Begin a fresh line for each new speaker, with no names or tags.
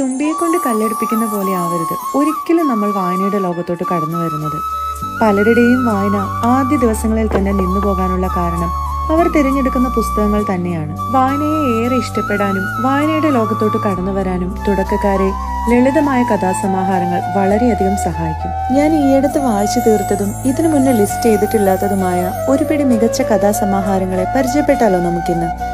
തുമ്പിയെ കൊണ്ട് കല്ലെടുപ്പിക്കുന്ന പോലെ ആവരുത്. ഒരിക്കലും നമ്മൾ വായനയുടെ ലോകത്തോട്ട് കടന്നു വരുന്നത്. പലരുടെയും വായന ആദ്യ ദിവസങ്ങളിൽ തന്നെ നിന്നു പോകാനുള്ള കാരണം അവർ തിരഞ്ഞെടുക്കുന്ന പുസ്തകങ്ങൾ തന്നെയാണ്. വായനയെ ഏറെ ഇഷ്ടപ്പെടാനും വായനയുടെ ലോകത്തോട്ട് കടന്നു വരാനും തുടക്കക്കാരെ ലളിതമായ കഥാസമാഹാരങ്ങൾ വളരെയധികം സഹായിക്കും. ഞാൻ ഈയടുത്ത് വായിച്ചു തീർത്തതും ഇതിനു മുന്നേ ലിസ്റ്റ് ചെയ്തിട്ടില്ലാത്തതുമായ ഒരുപിടി മികച്ച കഥാസമാഹാരങ്ങളെ പരിചയപ്പെട്ടാലോ നമുക്കിന്ന്?